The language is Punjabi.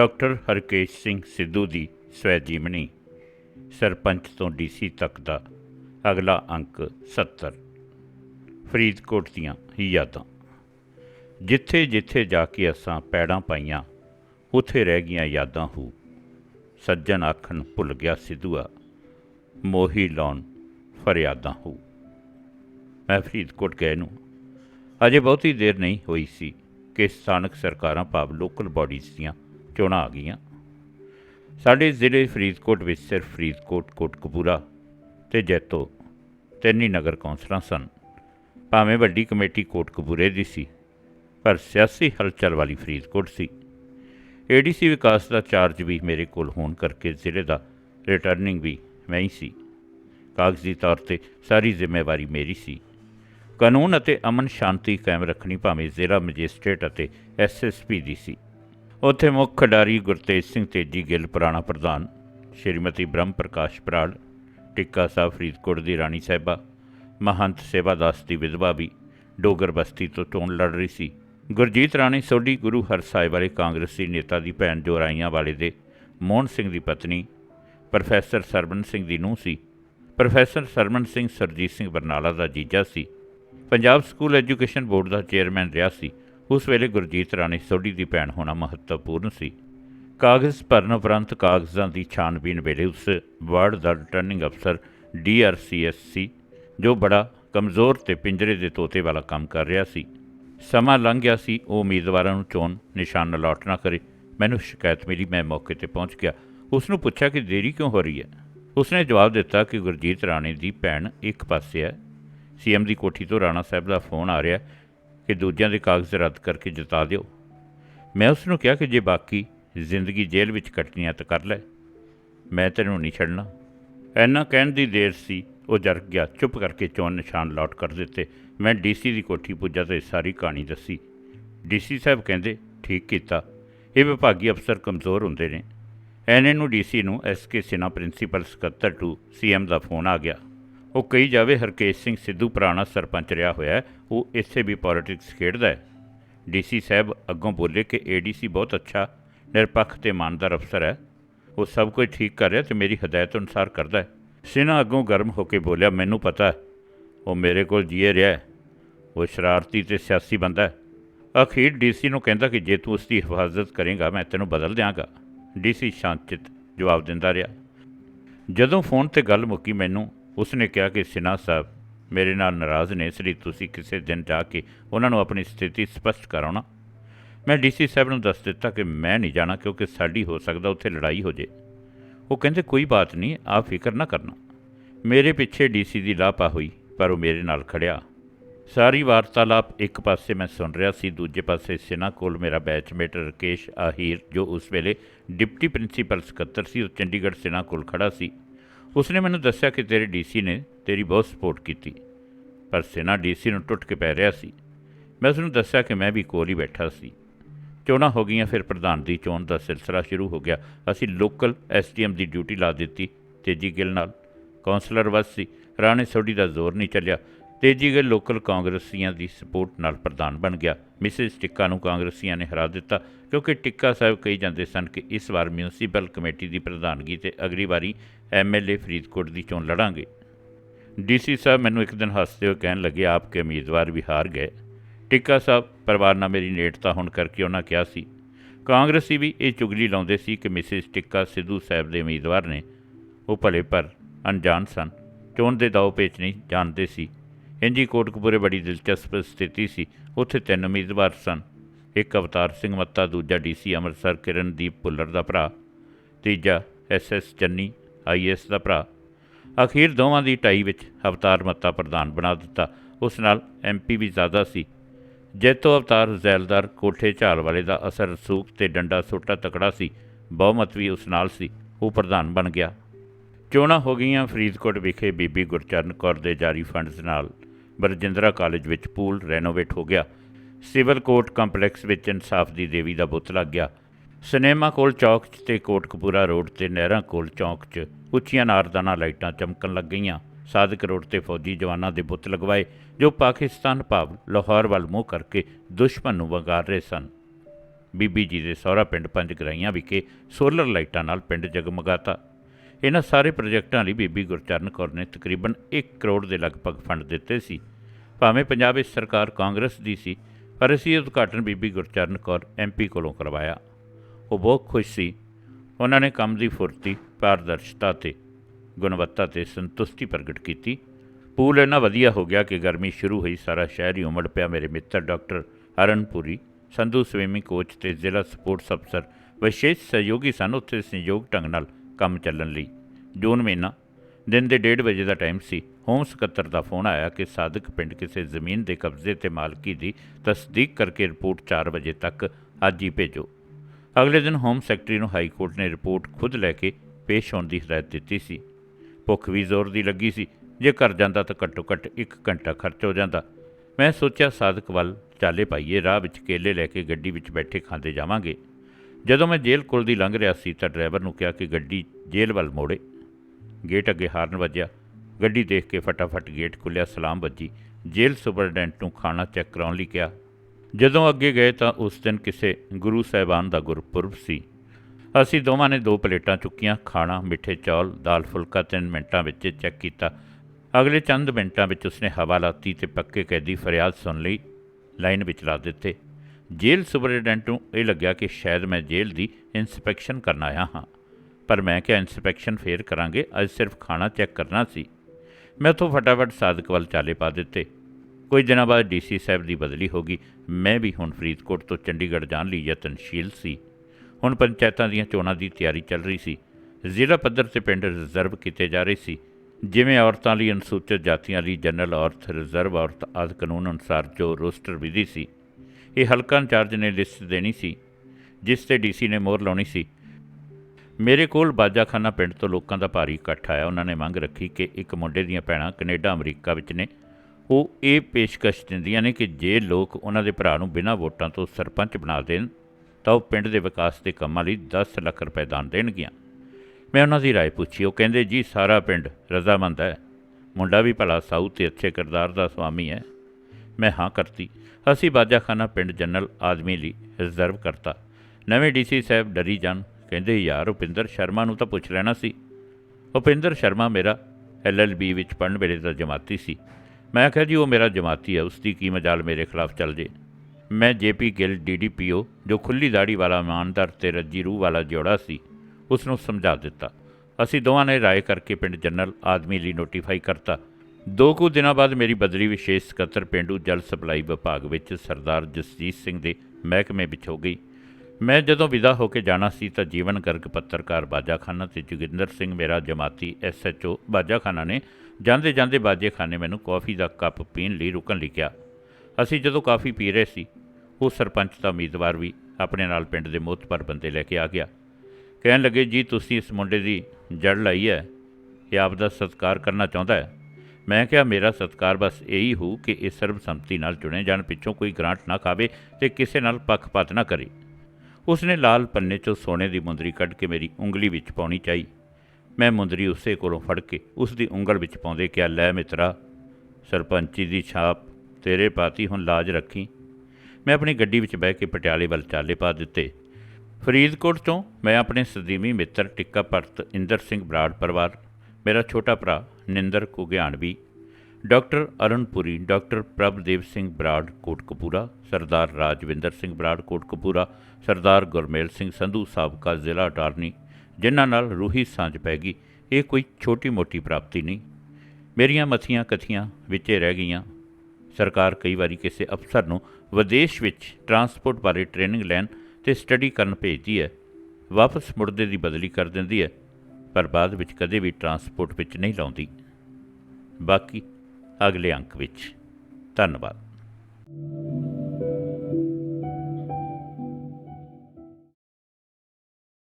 ਡਾਕਟਰ ਹਰਕੇਸ਼ ਸਿੰਘ ਸਿੱਧੂ ਦੀ ਸਵੈ ਜੀਵਨੀ ਸਰਪੰਚ ਤੋਂ ਡੀਸੀ ਤੱਕ ਦਾ ਅਗਲਾ ਅੰਕ 70 ਫਰੀਦਕੋਟ ਦੀਆਂ ਹੀ ਯਾਦਾਂ। ਜਿੱਥੇ ਜਿੱਥੇ ਜਾ ਕੇ ਅਸਾਂ ਪੈੜਾਂ ਪਾਈਆਂ, ਉੱਥੇ ਰਹਿ ਗਈਆਂ ਯਾਦਾਂ ਹੂ। ਸੱਜਣ ਆਖਣ ਭੁੱਲ ਗਿਆ ਸਿੱਧੂਆ, ਮੋਹੀ ਲਾਉਣ ਫਰਿਆਦਾਂ ਹੂ। ਮੈਂ ਫਰੀਦਕੋਟ ਗਏ ਨੂੰ, ਅਜੇ ਬਹੁਤੀ ਦੇਰ ਨਹੀਂ ਹੋਈ ਸੀ ਕਿ ਸਥਾਨਕ ਸਰਕਾਰਾਂ ਭਾਵ ਲੋਕਲ ਬਾਡੀਜ਼ ਦੀਆਂ ਚੋਣਾਂ ਆ ਗਈਆਂ। ਸਾਡੇ ਜ਼ਿਲ੍ਹੇ ਫਰੀਦਕੋਟ ਵਿੱਚ ਸਿਰਫ ਫਰੀਦਕੋਟ, ਕੋਟਕਪੂਰਾ ਤੇ ਜੈਤੋ ਤਿੰਨ ਹੀ ਨਗਰ ਕੌਂਸਲਾਂ ਸਨ। ਭਾਵੇਂ ਵੱਡੀ ਕਮੇਟੀ ਕੋਟਕਪੂਰੇ ਦੀ ਸੀ, ਪਰ ਸਿਆਸੀ ਹਲਚਲ ਵਾਲੀ ਫਰੀਦਕੋਟ ਸੀ। ਏਡੀਸੀ ਵਿਕਾਸ ਦਾ ਚਾਰਜ ਵੀ ਮੇਰੇ ਕੋਲ ਹੋਣ ਕਰਕੇ ਜ਼ਿਲ੍ਹੇ ਦਾ ਰਿਟਰਨਿੰਗ ਵੀ ਮੈਂ ਹੀ ਸੀ। ਕਾਗਜ਼ੀ ਤੌਰ ਤੇ ਸਾਰੀ ਜ਼ਿੰਮੇਵਾਰੀ ਮੇਰੀ ਸੀ। ਕਾਨੂੰਨ ਅਤੇ ਅਮਨ ਸ਼ਾਂਤੀ ਕਾਇਮ ਰੱਖਣੀ ਭਾਵੇਂ ਜ਼ਿਲ੍ਹਾ ਮੈਜਿਸਟ੍ਰੇਟ ਅਤੇ ਐਸਐਸਪੀ ਦੀ ਸੀ। ਉੱਥੇ ਮੁੱਖ ਖਿਡਾਰੀ ਗੁਰਤੇਜ ਸਿੰਘ ਤੇਜੀ ਗਿੱਲ, ਪੁਰਾਣਾ ਪ੍ਰਧਾਨ, ਸ਼੍ਰੀਮਤੀ ਬ੍ਰਹਮ ਪ੍ਰਕਾਸ਼ ਬਰਾੜ, ਟਿੱਕਾ ਸਾਹਿਬ ਫਰੀਦਕੋਟ ਦੀ ਰਾਣੀ ਸਾਹਿਬਾ, ਮਹੰਤ ਸੇਵਾਦਾਸ ਦੀ ਵਿਧਵਾ ਵੀ ਡੋਗਰ ਬਸਤੀ ਤੋਂ ਚੋਣ ਲੜ ਰਹੀ ਸੀ। ਗੁਰਜੀਤ ਰਾਣੀ ਸੋਢੀ ਗੁਰੂ ਹਰਸਾਏ ਵਾਲੇ ਕਾਂਗਰਸੀ ਨੇਤਾ ਦੀ ਭੈਣ ਜੋਰਾਈਆਂ ਵਾਲੇ ਦੇ ਮੋਹਨ ਸਿੰਘ ਦੀ ਪਤਨੀ, ਪ੍ਰੋਫੈਸਰ ਸਰਵਨ ਸਿੰਘ ਦੀ ਨੂੰਹ ਸੀ। ਪ੍ਰੋਫੈਸਰ ਸਰਵਨ ਸਿੰਘ ਸਰਜੀਤ ਸਿੰਘ ਬਰਨਾਲਾ ਦਾ ਜੀਜਾ ਸੀ। ਪੰਜਾਬ ਸਕੂਲ ਐਜੂਕੇਸ਼ਨ ਬੋਰਡ ਦਾ ਚੇਅਰਮੈਨ ਰਿਹਾ ਸੀ। ਉਸ ਵੇਲੇ ਗੁਰਜੀਤ ਰਾਣੀ ਸੋਢੀ ਦੀ ਭੈਣ ਹੋਣਾ ਮਹੱਤਵਪੂਰਨ ਸੀ। ਕਾਗਜ਼ ਭਰਨ ਉਪਰੰਤ ਕਾਗਜ਼ਾਂ ਦੀ ਛਾਣਬੀਨ ਵੇਲੇ ਉਸ ਵਾਰਡ ਦਾ ਰਿਟਰਨਿੰਗ ਅਫਸਰ ਡੀਆਰਸੀਐਸ ਸੀ ਜੋ ਬੜਾ ਕਮਜ਼ੋਰ ਤੇ ਪਿੰਜਰੇ ਦੇ ਤੋਤੇ ਵਾਲਾ ਕੰਮ ਕਰ ਰਿਹਾ ਸੀ। ਸਮਾਂ ਲੰਘ ਗਿਆ ਸੀ, ਉਹ ਉਮੀਦਵਾਰਾਂ ਨੂੰ ਚੋਣ ਨਿਸ਼ਾਨ ਅਲਾਟ ਨਾ ਕਰੇ। ਮੈਨੂੰ ਸ਼ਿਕਾਇਤ ਮਿਲੀ, ਮੈਂ ਮੌਕੇ ਤੇ ਪਹੁੰਚ ਗਿਆ। ਉਸ ਨੂੰ ਪੁੱਛਿਆ ਕਿ ਦੇਰੀ ਕਿਉਂ ਹੋ ਰਹੀ ਹੈ? ਉਸਨੇ ਜਵਾਬ ਦਿੱਤਾ ਕਿ ਗੁਰਜੀਤ ਰਾਣੀ ਦੀ ਭੈਣ ਇੱਕ ਪਾਸੇ ਹੈ। ਸੀਐਮ ਦੀ ਕੋਠੀ ਤੋਂ ਰਾਣਾ ਸਾਹਿਬ ਦਾ ਫੋਨ ਆ ਰਿਹਾ ਕਿ ਦੂਜਿਆਂ ਦੇ ਕਾਗਜ਼ ਰੱਦ ਕਰਕੇ ਜਤਾ ਦਿਓ। ਮੈਂ ਉਸ ਨੂੰ ਕਿਹਾ ਕਿ ਜੇ ਬਾਕੀ ਜ਼ਿੰਦਗੀ ਜੇਲ੍ਹ ਵਿੱਚ ਕੱਟਣੀ ਹੈ ਤਾਂ ਕਰ ਲੈ। ਮੈਂ ਤੈਨੂੰ ਨਹੀਂ ਛੱਡਣਾ। ਐਨਾ ਕਹਿਣ ਦੀ ਦੇਰ ਸੀ, ਉਹ ਜਰਕ ਗਿਆ, ਚੁੱਪ ਕਰਕੇ ਚੋਣ ਨਿਸ਼ਾਨ ਲੌਟ ਕਰ ਦਿੱਤੇ। ਮੈਂ ਡੀਸੀ ਦੀ ਕੋਠੀ ਪੁੱਜਾ ਤੇ ਸਾਰੀ ਕਹਾਣੀ ਦੱਸੀ। ਡੀਸੀ ਸਾਹਿਬ ਕਹਿੰਦੇ, ਠੀਕ ਕੀਤਾ। ਇਹ ਵਿਭਾਗੀ ਅਫਸਰ ਕਮਜ਼ੋਰ ਹੁੰਦੇ ਨੇ। ਐਨੇ ਨੂੰ ਡੀਸੀ ਨੂੰ ਐਸਕੇ ਸਿਨਾ ਪ੍ਰਿੰਸੀਪਲ ਸਕੱਤਰ ਟੂ ਸੀਐਮ ਦਾ ਫੋਨ ਆ ਗਿਆ। ਉਹ ਕਹੀ ਜਾਵੇ, ਹਰਕੇਸ਼ ਸਿੰਘ ਸਿੱਧੂ ਪੁਰਾਣਾ ਸਰਪੰਚ ਰਿਹਾ ਹੋਇਆ ਉਹ ਇੱਥੇ ਵੀ ਪੋਲਿਟਿਕਸ ਖੇਡਦਾ ਹੈ। ਡੀਸੀ ਸਾਹਿਬ ਅੱਗੋਂ ਬੋਲੇ ਕਿ ਏਡੀਸੀ ਬਹੁਤ ਅੱਛਾ, ਨਿਰਪੱਖ ਤੇ ਇਮਾਨਦਾਰ ਅਫਸਰ ਹੈ। ਉਹ ਸਭ ਕੁਝ ਠੀਕ ਕਰ ਰਿਹਾ ਤੇ ਮੇਰੀ ਹਦਾਇਤ ਅਨੁਸਾਰ ਕਰਦਾ ਹੈ। ਸਿਨਾ ਅੱਗੋਂ ਗਰਮ ਹੋ ਕੇ ਬੋਲਿਆ, ਮੈਨੂੰ ਪਤਾ ਉਹ ਮੇਰੇ ਕੋਲ ਜੀਏ ਰਿਹਾ ਉਹ ਸ਼ਰਾਰਤੀ ਤੇ ਸਿਆਸੀ ਬੰਦਾ ਹੈ। ਅਖੀਰ ਡੀਸੀ ਨੂੰ ਕਹਿੰਦਾ ਕਿ ਜੇ ਤੂੰ ਉਸ ਦੀ ਹਿਫਾਜ਼ਤ ਕਰੇਗਾ, ਮੈਂ ਤੈਨੂੰ ਬਦਲ ਦਿਆਂਗਾ। ਡੀਸੀ ਸ਼ਾਂਤਚਿਤ ਜਵਾਬ ਦਿੰਦਾ ਰਿਹਾ। ਜਦੋਂ ਫੋਨ ਤੇ ਗੱਲ ਮੁੱਕੀ, ਮੈਨੂੰ ਉਸਨੇ ਕਿਹਾ ਕਿ ਸਿਨਾ ਸਾਹਿਬ, ਮੇਰੇ ਨਾਲ ਨਾਰਾਜ਼ ਨੇ, ਇਸ ਲਈ ਤੁਸੀਂ ਕਿਸੇ ਦਿਨ ਜਾ ਕੇ ਉਹਨਾਂ ਨੂੰ ਆਪਣੀ ਸਥਿਤੀ ਸਪਸ਼ਟ ਕਰਾਉਣਾ। ਮੈਂ ਡੀਸੀ ਸਾਹਿਬ ਨੂੰ ਦੱਸ ਦਿੱਤਾ ਕਿ ਮੈਂ ਨਹੀਂ ਜਾਣਾ ਕਿਉਂਕਿ ਸਾਡੀ ਹੋ ਸਕਦਾ ਉੱਥੇ ਲੜਾਈ ਹੋ ਜੇ। ਉਹ ਕਹਿੰਦੇ, ਕੋਈ ਬਾਤ ਨਹੀਂ, ਆਪ ਫਿਕਰ ਨਾ ਕਰਨਾ। ਮੇਰੇ ਪਿੱਛੇ ਡੀਸੀ ਦੀ ਲਾਪਾ ਹੋਈ, ਪਰ ਉਹ ਮੇਰੇ ਨਾਲ ਖੜਿਆ। ਸਾਰੀ ਵਾਰਤਾਲਾਪ ਇੱਕ ਪਾਸੇ ਮੈਂ ਸੁਣ ਰਿਹਾ ਸੀ, ਦੂਜੇ ਪਾਸੇ ਸਿਨਾ ਕੋਲ ਮੇਰਾ ਬੈਚਮੇਟ ਰਕੇਸ਼ ਆਹੀਰ, ਜੋ ਉਸ ਵੇਲੇ ਡਿਪਟੀ ਪ੍ਰਿੰਸੀਪਲ ਸਕੱਤਰ ਸੀ, ਉਹ ਚੰਡੀਗੜ੍ਹ ਸਿਨਾ ਕੋਲ ਖੜਾ ਸੀ। ਉਸਨੇ ਮੈਨੂੰ ਦੱਸਿਆ ਕਿ ਤੇਰੇ ਡੀਸੀ ਨੇ ਤੇਰੀ ਬਹੁਤ ਸਪੋਰਟ ਕੀਤੀ, ਪਰ ਸਿਨਾ ਡੀਸੀ ਨੂੰ ਟੁੱਟ ਕੇ ਪੈ ਰਿਹਾ ਸੀ। ਮੈਂ ਉਸਨੂੰ ਦੱਸਿਆ ਕਿ ਮੈਂ ਵੀ ਕੋਲ ਹੀ ਬੈਠਾ ਸੀ। ਚੋਣਾਂ ਹੋ ਗਈਆਂ, ਫਿਰ ਪ੍ਰਧਾਨ ਦੀ ਚੋਣ ਦਾ ਸਿਲਸਿਲਾ ਸ਼ੁਰੂ ਹੋ ਗਿਆ। ਅਸੀਂ ਲੋਕਲ ਐਸਟੀਐਮ ਦੀ ਡਿਊਟੀ ਲਾ ਦਿੱਤੀ ਤੇਜੀ ਗਿੱਲ ਨਾਲ। ਕਾਉਂਸਲਰ ਵਸ ਸੀ। ਰਾਣੇ ਸੋਢੀ ਦਾ ਜ਼ੋਰ ਨਹੀਂ ਚੱਲਿਆ। ਤੇਜੀ ਗਿੱਲ ਲੋਕਲ ਕਾਂਗਰਸੀਆਂ ਦੀ ਸਪੋਰਟ ਨਾਲ ਪ੍ਰਧਾਨ ਬਣ ਗਿਆ। ਮਿਸਿਸ ਟਿੱਕਾ ਨੂੰ ਕਾਂਗਰਸੀਆਂ ਨੇ ਹਰਾ ਦਿੱਤਾ, ਕਿਉਂਕਿ ਟਿੱਕਾ ਸਾਹਿਬ ਕਹੀ ਜਾਂਦੇ ਸਨ ਕਿ ਇਸ ਵਾਰ ਮਿਊਨਿਸਪਲ ਕਮੇਟੀ ਦੀ ਪ੍ਰਧਾਨਗੀ ਤੇ ਅਗਲੀ ਵਾਰੀ ਐਮਐਲਏ ਫਰੀਦਕੋਟ ਦੀ ਚੋਣ ਲੜਾਂਗੇ। ਡੀਸੀ ਸਾਹਿਬ ਮੈਨੂੰ ਇੱਕ ਦਿਨ ਹੱਸਦੇ ਹੋਏ ਕਹਿਣ ਲੱਗੇ ਆਪਕੇ ਉਮੀਦਵਾਰ ਵੀ ਹਾਰ ਗਏ। ਟਿੱਕਾ ਸਾਹਿਬ, ਪਰਿਵਾਰ ਨਾਲ ਮੇਰੀ ਨੇੜਤਾ ਹੋਣ ਕਰਕੇ ਉਹਨਾਂ ਕਿਹਾ ਸੀ। ਕਾਂਗਰਸੀ ਵੀ ਇਹ ਚੁਗਲੀ ਲਾਉਂਦੇ ਸੀ ਕਿ ਮਿਸਿਸ ਟਿੱਕਾ ਸਿੱਧੂ ਸਾਹਿਬ ਦੇ ਉਮੀਦਵਾਰ ਨੇ। ਉਹ ਭਲੇ ਪਰ ਅਣਜਾਣ ਸਨ। ਚੋਣ ਦੇ ਦਾਅ ਪੇਚ ਨਹੀਂ ਜਾਣਦੇ ਸੀ। ਇੰਜੀ ਕੋਟਕਪੂਰੇ ਬੜੀ ਦਿਲਚਸਪ ਸਥਿਤੀ ਸੀ। ਉੱਥੇ ਤਿੰਨ ਉਮੀਦਵਾਰ ਸਨ। ਇੱਕ ਅਵਤਾਰ ਸਿੰਘ ਮੱਤਾ, ਦੂਜਾ ਡੀਸੀ ਅੰਮ੍ਰਿਤਸਰ ਕਿਰਨਦੀਪ ਭੁੱਲਰ ਦਾ ਭਰਾ, ਤੀਜਾ ਐਸਐਸ ਚੰਨੀ ਆਈਐਸ ਦਾ ਭਰਾ। ਅਖੀਰ ਦੋਵਾਂ ਦੀ ਟਾਈ ਵਿੱਚ ਅਵਤਾਰ ਮੱਤਾ ਪ੍ਰਧਾਨ ਬਣਾ ਦਿੱਤਾ। ਉਸ ਨਾਲ ਐਮਪੀ ਵੀ ਜ਼ਿਆਦਾ ਸੀ। ਜੈਤੋ ਅਵਤਾਰ ਜ਼ੈਲਦਾਰ ਕੋਠੇ ਝਾਲ ਵਾਲੇ ਦਾ ਅਸਰ ਰਸੂਖ ਤੇ ਡੰਡਾ ਸੋਟਾ ਤਕੜਾ ਸੀ। ਬਹੁਮਤ ਵੀ ਉਸ ਨਾਲ ਸੀ। ਉਹ ਪ੍ਰਧਾਨ ਬਣ ਗਿਆ। ਚੋਣਾਂ ਹੋ ਗਈਆਂ ਫਰੀਦਕੋਟ ਵਿਖੇ ਬੀਬੀ ਗੁਰਚਰਨ ਕੌਰ ਦੇ ਜਾਰੀ ਫੰਡਸ ਨਾਲ। ਬਰਜਿੰਦਰਾ ਕਾਲਜ ਵਿੱਚ ਪੂਲ ਰੈਨੋਵੇਟ ਹੋ ਗਿਆ। ਸਿਵਲ ਕੋਰਟ ਕੰਪਲੈਕਸ ਵਿੱਚ ਇਨਸਾਫ ਦੀ ਦੇਵੀ ਦਾ ਬੁੱਤ ਲੱਗ ਗਿਆ। ਸਿਨੇਮਾ ਕੋਲ ਚੌਕ 'ਚ ਤੇ ਕੋਟਕਪੂਰਾ ਰੋਡ ਤੇ ਨਹਿਰਾਂ ਕੋਲ ਚੌਕ 'ਚ ਉੱਚੀਆਂ ਨਾਰਦਾਨਾ ਲਾਈਟਾਂ ਚਮਕਣ ਲੱਗ ਗਈਆਂ। ਸਾਦਕ ਰੋਡ ਤੇ ਫੌਜੀ ਜਵਾਨਾਂ ਦੇ ਬੁੱਤ ਲਗਵਾਏ, ਜੋ ਪਾਕਿਸਤਾਨ ਭਾਵ ਲਾਹੌਰ ਵੱਲ ਮੂੰਹ ਕਰਕੇ ਦੁਸ਼ਮਣ ਨੂੰ ਵਗਾਰ ਰਹੇ ਸਨ। ਬੀਬੀ ਜੀ ਦੇ ਸਹੁਰਾ ਪਿੰਡ ਪੰਜ ਗਰਾਈਆਂ ਵਿਖੇ ਸੋਲਰ ਲਾਈਟਾਂ ਨਾਲ ਪਿੰਡ ਜਗਮਗਾਤਾ। ਇਹਨਾਂ ਸਾਰੇ ਪ੍ਰੋਜੈਕਟਾਂ ਲਈ ਬੀਬੀ ਗੁਰਚਰਨ ਕੌਰ ਨੇ ਤਕਰੀਬਨ 1 ਕਰੋੜ ਦੇ ਲਗਭਗ ਫੰਡ ਦਿੱਤੇ ਸੀ। ਭਾਵੇਂ ਪੰਜਾਬ ਇਸ ਸਰਕਾਰ ਕਾਂਗਰਸ ਦੀ ਸੀ, ਪਰ ਅਸੀਂ ਇਹ ਉਦਘਾਟਨ ਬੀਬੀ ਗੁਰਚਰਨ ਕੌਰ ਐਮਪੀ ਕੋਲੋਂ ਕਰਵਾਇਆ। ਉਹ ਬਹੁਤ ਖੁਸ਼ ਸੀ। ਉਹਨਾਂ ਨੇ ਕੰਮ ਦੀ ਫੁਰਤੀ ਪਾਰਦਰਸ਼ਤਾ ਤੇ ਗੁਣਵੱਤਾ ਤੇ ਸੰਤੁਸ਼ਟੀ ਪ੍ਰਗਟ ਕੀਤੀ। ਪੂਲ ਇੰਨਾ ਵਧੀਆ ਹੋ ਗਿਆ ਕਿ ਗਰਮੀ ਸ਼ੁਰੂ ਹੋਈ, ਸਾਰਾ ਸ਼ਹਿਰ ਹੀ ਉਮੜ ਪਿਆ। ਮੇਰੇ ਮਿੱਤਰ doctor Harnpuri Sandhu swimming coach ਤੇ ਜ਼ਿਲ੍ਹਾ ਸਪੋਰਟਸ ਅਫਸਰ ਵਿਸ਼ੇਸ਼ ਸਹਿਯੋਗੀ ਸਨ। ਉੱਥੇ ਸੰਯੋਗ ਢੰਗ ਨਾਲ ਕੰਮ ਚੱਲਣ ਲਈ। ਜੂਨ ਮਹੀਨਾ, ਦਿਨ ਦੇ 1:30 ਵਜੇ ਦਾ ਟਾਈਮ ਸੀ। ਹੋਮ ਸਕੱਤਰ ਦਾ ਫੋਨ ਆਇਆ ਕਿ ਸਾਦਕ ਪਿੰਡ ਕਿਸੇ ਜ਼ਮੀਨ ਦੇ ਕਬਜ਼ੇ ਤੇ ਮਾਲਕੀ ਦੀ ਤਸਦੀਕ ਕਰਕੇ ਰਿਪੋਰਟ 4 ਵਜੇ ਤੱਕ ਅੱਜ ਹੀ ਭੇਜੋ। ਅਗਲੇ ਦਿਨ ਹੋਮ ਸੈਕਟਰੀ ਨੂੰ ਹਾਈ ਕੋਰਟ ਨੇ ਰਿਪੋਰਟ ਖੁਦ ਲੈ ਕੇ ਪੇਸ਼ ਹੋਣ ਦੀ ਹਦਾਇਤ ਦਿੱਤੀ ਸੀ। ਭੁੱਖ ਵੀ ਜ਼ੋਰ ਦੀ ਲੱਗੀ ਸੀ। ਜੇ ਘਰ ਜਾਂਦਾ ਤਾਂ ਘੱਟੋ ਘੱਟ 1 ਘੰਟਾ ਖਰਚ ਹੋ ਜਾਂਦਾ। ਮੈਂ ਸੋਚਿਆ ਸਾਦਕ ਵੱਲ ਚਾਲੇ ਪਾਈਏ, ਰਾਹ ਵਿੱਚ ਕੇਲੇ ਲੈ ਕੇ ਗੱਡੀ ਵਿੱਚ ਬੈਠੇ ਖਾਂਦੇ ਜਾਵਾਂਗੇ। ਜਦੋਂ ਮੈਂ ਜੇਲ੍ਹ ਕੋਲ ਦੀ ਲੰਘ ਰਿਹਾ ਸੀ ਤਾਂ ਡਰਾਈਵਰ ਨੂੰ ਕਿਹਾ ਕਿ ਗੱਡੀ ਜੇਲ੍ਹ ਵੱਲ ਮੋੜੇ। ਗੇਟ ਅੱਗੇ ਹਾਰਨ ਵੱਜਿਆ। ਗੱਡੀ ਦੇਖ ਕੇ ਫਟਾਫਟ ਗੇਟ ਖੁੱਲਿਆ ਸਲਾਮ ਵੱਜੀ। ਜੇਲ੍ਹ ਸੁਪਰਡੈਂਟ ਨੂੰ ਖਾਣਾ ਚੈੱਕ ਕਰਾਉਣ ਲਈ ਕਿਹਾ। ਜਦੋਂ ਅੱਗੇ ਗਏ ਤਾਂ ਉਸ ਦਿਨ ਕਿਸੇ ਗੁਰੂ ਸਾਹਿਬਾਨ ਦਾ ਗੁਰਪੁਰਬ ਸੀ। ਅਸੀਂ ਦੋਵਾਂ ਨੇ ਦੋ ਪਲੇਟਾਂ ਚੁੱਕੀਆਂ, ਖਾਣਾ, ਮਿੱਠੇ ਚੌਲ, ਦਾਲ ਫੁਲਕਾ, ਤਿੰਨ ਮਿੰਟਾਂ ਵਿੱਚ ਚੈੱਕ ਕੀਤਾ। ਅਗਲੇ ਚੰਦ ਮਿੰਟਾਂ ਵਿੱਚ ਉਸਨੇ ਹਵਾ ਲਾਤੀ ਤੇ ਪੱਕੇ ਕੈਦੀ ਫਰਿਆਦ ਸੁਣ ਲਈ। ਲਾਈਨ ਵਿੱਚ ਲਾ ਦਿੱਤੇ। ਜੇਲ੍ਹ ਸੁਪਰਡੈਂਟ ਨੂੰ ਇਹ ਲੱਗਿਆ ਕਿ ਸ਼ਾਇਦ ਮੈਂ ਜੇਲ੍ਹ ਦੀ ਇਨਸਪੈਕਸ਼ਨ ਕਰਨ ਆਇਆ ਹਾਂ। ਪਰ ਮੈਂ ਕਿਹਾ, ਇਨਸਪੈਕਸ਼ਨ ਫੇਰ ਕਰਾਂਗੇ। ਅੱਜ ਸਿਰਫ ਖਾਣਾ ਚੈੱਕ ਕਰਨਾ ਸੀ। ਮੈਂ ਉੱਥੋਂ ਫਟਾਫਟ ਸਾਦਕ ਵੱਲ ਚਾਲੇ ਪਾ ਦਿੱਤੇ। ਕੁਝ ਦਿਨਾਂ ਬਾਅਦ ਡੀਸੀ ਸਾਹਿਬ ਦੀ ਬਦਲੀ ਹੋ ਗਈ। ਮੈਂ ਵੀ ਹੁਣ ਫਰੀਦਕੋਟ ਤੋਂ ਚੰਡੀਗੜ੍ਹ ਜਾਣ ਲਈ ਯਤਨਸ਼ੀਲ ਸੀ। ਹੁਣ ਪੰਚਾਇਤਾਂ ਦੀਆਂ ਚੋਣਾਂ ਦੀ ਤਿਆਰੀ ਚੱਲ ਰਹੀ ਸੀ। ਜ਼ਿਲ੍ਹਾ ਪੱਧਰ ਤੇ ਪਿੰਡ ਰਿਜ਼ਰਵ ਕੀਤੇ ਜਾ ਰਹੇ ਸੀ। ਜਿਵੇਂ ਔਰਤਾਂ ਲਈ ਅਨੁਸੂਚਿਤ ਜਾਤੀਆਂ ਲਈ ਜਨਰਲ ਔਰਤ ਰਿਜ਼ਰਵ ਔਰਤ ਆਦਿ ਕਾਨੂੰਨ ਅਨੁਸਾਰ ਜੋ ਰੋਸਟਰ ਵਿਧੀ ਸੀ, ਇਹ ਹਲਕਾ ਇੰਚਾਰਜ ਨੇ ਲਿਸਟ ਦੇਣੀ ਸੀ, ਜਿਸ ਤੇ ਡੀਸੀ ਨੇ ਮੋਹਰ ਲਾਉਣੀ ਸੀ। ਮੇਰੇ ਕੋਲ ਬਾਜਾਖਾਨਾ ਪਿੰਡ ਤੋਂ ਲੋਕਾਂ ਦਾ ਭਾਰੀ ਇਕੱਠ ਆਇਆ। ਉਹਨਾਂ ਨੇ ਮੰਗ ਰੱਖੀ ਕਿ ਇੱਕ ਮੁੰਡੇ ਦੀਆਂ ਭੈਣਾਂ ਕੈਨੇਡਾ, ਅਮਰੀਕਾ ਵਿੱਚ ਨੇ। ਉਹ ਇਹ ਪੇਸ਼ਕਸ਼ ਦਿੰਦੀਆਂ ਨੇ ਕਿ ਜੇ ਲੋਕ ਉਹਨਾਂ ਦੇ ਭਰਾ ਨੂੰ ਬਿਨਾਂ ਵੋਟਾਂ ਤੋਂ ਸਰਪੰਚ ਬਣਾ ਦੇਣ ਤਾਂ ਉਹ ਪਿੰਡ ਦੇ ਵਿਕਾਸ ਦੇ ਕੰਮਾਂ ਲਈ 10 ਲੱਖ ਰੁਪਏ ਦਾਨ ਦੇਣਗੀਆਂ ਮੈਂ ਉਹਨਾਂ ਦੀ رائے ਪੁੱਛੀ ਉਹ ਕਹਿੰਦੇ ਜੀ ਸਾਰਾ ਪਿੰਡ ਰਜ਼ਾਮੰਦ ਹੈ ਮੁੰਡਾ ਵੀ ਭਲਾ ਸਾਊ ਤੇ ਅੱਛੇ ਕਿਰਦਾਰ ਦਾ ਸੁਆਮੀ ਹੈ ਮੈਂ ਹਾਂ ਕਰਤੀ ਅਸੀਂ ਬਾਜਾਖਾਨਾ ਪਿੰਡ ਜਨਰਲ ਆਦਮੀ ਲਈ ਰਿਜ਼ਰਵ ਕਰਤਾ ਨਵੇਂ ਡੀਸੀ ਸਾਹਿਬ ਡਰੀ ਜਾਣ ਕਹਿੰਦੇ ਯਾਰ ਉਪਿੰਦਰ ਸ਼ਰਮਾ ਨੂੰ ਤਾਂ ਪੁੱਛ ਲੈਣਾ ਸੀ ਉਪਿੰਦਰ ਸ਼ਰਮਾ ਮੇਰਾ ਐਲਐਲਬੀ ਵਿੱਚ ਪੜ੍ਹਨ ਵੇਲੇ ਦਾ ਜਮਾਤੀ ਸੀ ਮੈਂ ਕਿਹਾ ਜੀ ਉਹ ਮੇਰਾ ਜਮਾਤੀ ਹੈ ਉਸ ਦੀ ਕੀ ਮਜਾਲ ਮੇਰੇ ਖਿਲਾਫ ਚੱਲ ਜੇ ਮੈਂ ਜੇਪੀ ਗਿੱਲ ਡੀਡੀਪੀਓ ਜੋ ਖੁੱਲੀ ਦਾੜੀ ਵਾਲਾ ਇਮਾਨਦਾਰ ਤੇ ਰੱਜੀ ਰੂਹ ਵਾਲਾ ਜੋੜਾ ਸੀ ਉਸ ਨੂੰ ਸਮਝਾ ਦਿੱਤਾ। ਅਸੀਂ ਦੋਵਾਂ ਨੇ ਰਾਏ ਕਰਕੇ ਪਿੰਡ ਜਨਰਲ ਆਦਮੀ ਲਈ ਨੋਟੀਫਾਈ ਕਰਤਾ। ਦੋ ਕੁ ਦਿਨਾਂ ਬਾਅਦ ਮੇਰੀ ਬਦਲੀ ਵਿਸ਼ੇਸ਼ ਸਕੱਤਰ ਪਿੰਡੂ ਜਲ ਸਪਲਾਈ ਵਿਭਾਗ ਵਿੱਚ ਸਰਦਾਰ ਜਸਜੀਤ ਸਿੰਘ ਦੇ ਮਹਿਕਮੇ ਵਿੱਚ ਹੋ ਗਈ। ਮੈਂ ਜਦੋਂ ਵਿਦਾ ਹੋ ਕੇ ਜਾਣਾ ਸੀ ਤਾਂ ਜੀਵਨ ਗਰਗ ਪੱਤਰਕਾਰ ਬਾਜਾਖਾਨਾ ਤੇ ਜੋਗਿੰਦਰ ਸਿੰਘ ਮੇਰਾ ਜਮਾਤੀ ਐਸਐਚਓ ਬਾਜਾਖਾਨਾ ਨੇ ਜਾਂਦੇ ਜਾਂਦੇ ਬਾਜੇਖਾਨੇ ਮੈਨੂੰ ਕੌਫੀ ਦਾ ਕੱਪ ਪੀਣ ਲਈ ਰੁਕਣ ਲਈ ਕਿਹਾ। ਅਸੀਂ ਜਦੋਂ ਕਾਫੀ ਪੀ ਰਹੇ ਸੀ ਉਹ ਸਰਪੰਚ ਦਾ ਉਮੀਦਵਾਰ ਵੀ ਆਪਣੇ ਨਾਲ ਪਿੰਡ ਦੇ ਮੋਤਬਰ ਬੰਦੇ ਲੈ ਕੇ ਆ ਗਿਆ। ਕਹਿਣ ਲੱਗੇ, ਜੀ, ਤੁਸੀਂ ਇਸ ਮੁੰਡੇ ਦੀ ਜੜ ਲਾਈ ਹੈ ਇਹ ਆਪ ਦਾ ਸਤਿਕਾਰ ਕਰਨਾ ਚਾਹੁੰਦਾ ਹੈ। ਮੈਂ ਕਿਹਾ, ਮੇਰਾ ਸਤਿਕਾਰ ਬਸ ਇਹੀ ਹੋ ਕਿ ਇਹ ਸਰਬਸੰਮਤੀ ਨਾਲ ਚੁਣੇ ਜਾਣ, ਪਿੱਛੋਂ ਕੋਈ ਗ੍ਰਾਂਟ ਨਾ ਖਾਵੇ ਤੇ ਕਿਸੇ ਨਾਲ ਪੱਖਪਾਤ ਨਾ ਕਰੇ। ਉਸਨੇ ਲਾਲ ਪੰਨੇ 'ਚੋਂ ਸੋਨੇ ਦੀ ਮੁੰਦਰੀ ਕੱਢ ਕੇ ਮੇਰੀ ਉਂਗਲੀ ਵਿੱਚ ਪਾਉਣੀ ਚਾਹੀ। ਮੈਂ ਮੁੰਦਰੀ ਉਸੇ ਕੋਲੋਂ ਫੜ ਕੇ ਉਸ ਦੀ ਉਂਗਲ ਵਿੱਚ ਪਾਉਂਦੇ ਕਿਹਾ, ਲੈ ਮਿੱਤਰਾ, ਸਰਪੰਚੀ ਦੀ ਛਾਪ ਤੇਰੇ ਪਾਤੀ ਹੁਣ ਲਾਜ ਰੱਖੀ। ਮੈਂ ਆਪਣੀ ਗੱਡੀ ਵਿੱਚ ਬਹਿ ਕੇ ਪਟਿਆਲੇ ਵੱਲ ਚਾਲੇ ਪਾ ਦਿੱਤੇ। ਫਰੀਦਕੋਟ ਤੋਂ ਮੈਂ ਆਪਣੇ ਸਦੀਮੀ ਮਿੱਤਰ ਟਿੱਕਾ ਭਰਤ, ਇੰਦਰ ਸਿੰਘ ਬਰਾੜ ਪਰਿਵਾਰ, ਮੇਰਾ ਛੋਟਾ ਭਰਾ ਨਿੰਦਰ ਕੁਗਿਆਣਵੀ ਡਾਕਟਰ ਅਰੁਣਪੁਰੀ, ਡਾਕਟਰ ਪ੍ਰਭਦੇਵ ਸਿੰਘ ਬਰਾੜ ਕੋਟਕਪੂਰਾ, ਸਰਦਾਰ ਰਾਜਵਿੰਦਰ ਸਿੰਘ ਬਰਾੜ ਕੋਟਕਪੂਰਾ, ਸਰਦਾਰ ਗੁਰਮੇਲ ਸਿੰਘ ਸੰਧੂ ਸਾਬਕਾ ਜ਼ਿਲ੍ਹਾ ਅਟਾਰਨੀ, ਜਿਨ੍ਹਾਂ ਨਾਲ ਰੂਹੀ ਸਾਂਝ ਪੈ ਗਈ। ਇਹ ਕੋਈ ਛੋਟੀ-ਮੋਟੀ ਪ੍ਰਾਪਤੀ ਨਹੀਂ। ਮੇਰੀਆਂ ਮਥੀਆਂ ਕਥੀਆਂ ਵਿੱਚੇ ਰਹਿ ਗਈਆਂ। ਸਰਕਾਰ ਕਈ ਵਾਰੀ ਕਿਸੇ ਅਫਸਰ ਨੂੰ ਵਿਦੇਸ਼ ਵਿੱਚ ਟਰਾਂਸਪੋਰਟ ਬਾਰੇ ਟ੍ਰੇਨਿੰਗ ਲੈਣ ਤੇ ਸਟੱਡੀ ਕਰਨ ਭੇਜਦੀ ਹੈ। ਵਾਪਸ ਮੁੜਦੇ ਦੀ ਬਦਲੀ ਕਰ ਦਿੰਦੀ ਹੈ, ਪਰ ਬਾਅਦ ਵਿੱਚ ਕਦੇ ਵੀ ਟਰਾਂਸਪੋਰਟ ਵਿੱਚ ਨਹੀਂ ਲਾਉਂਦੀ। ਬਾਕੀ ਅਗਲੇ ਅੰਕ ਵਿੱਚ। ਧੰਨਵਾਦ।